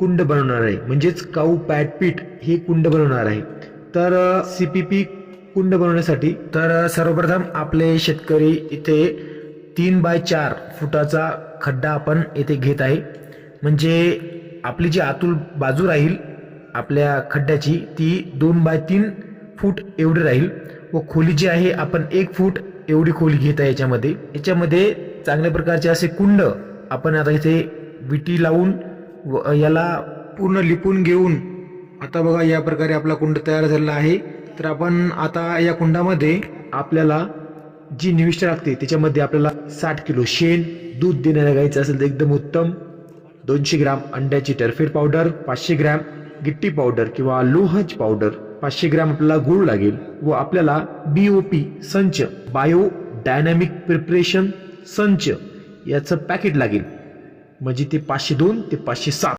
कुंड बनवणार आहे. म्हणजेच काऊ पॅटपीठ हे कुंड बनवणार आहे. तर सी पी पी कुंड बनवण्यासाठी तर सर्वप्रथम आपले शेतकरी इथे तीन बाय चार फुटाचा खड्डा आपण येथे घेत आहे. म्हणजे आपली जी आतुल बाजू राहील आपल्या खड्ड्याची ती दोन बाय तीन फूट एवढी राहील व खोली जी आहे आपण एक फूट एवढी खोली घेत आहे याच्यामध्ये. याच्यामध्ये चांगल्या प्रकारचे असे कुंड आपण आता इथे विटी लावून व याला पूर्ण लिपून घेऊन आता बघा या प्रकारे आपला कुंड तयार झालेला आहे. तर आपण आता या कुंडामध्ये आपल्याला जी निविष्ट लागते त्याच्यामध्ये आपल्याला साठ किलो शेण दूध देणाऱ्या गायीचं असेल तर एकदम उत्तम. दोनशे ग्रॅम अंड्याची टर्फेट पावडर पाचशे ग्रॅम गिट्टी पावडर किंवा लोहज पावडर पाचशे ग्रॅम आपल्याला गुळ लागेल व आपल्याला बीओपी संच बायो डायनॅमिक प्रिपरेशन संच याचं पॅकेट लागेल. म्हणजे ते पाचशे दोन ते पाचशे सात.